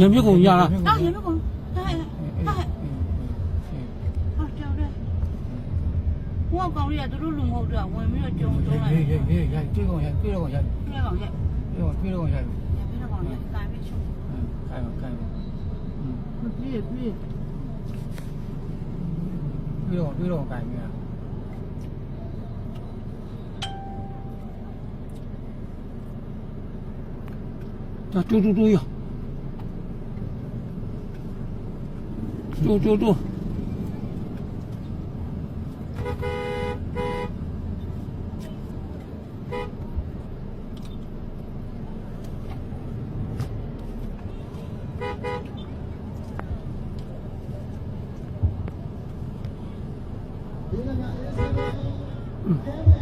ရံမြစ်ကုန်ရလား 啊，有那个，哎哎哎，啊，叫的。我讲你啊，都是龙好的，我没有讲出来。 ရေးရေးရေးရိုက်တွေ့ကုန်ရိုက်တွေ့တော့ရိုက် 别讲去， တွေ့တော့တွေ့တော့ရိုက် 别讲去，干没去。 ခိုင်ပါခိုင်ပါอืม 别别， တွေ့တော့တွေ့တော့ခိုင်ပြီလား 这嘟嘟嘟 坐坐坐。嗯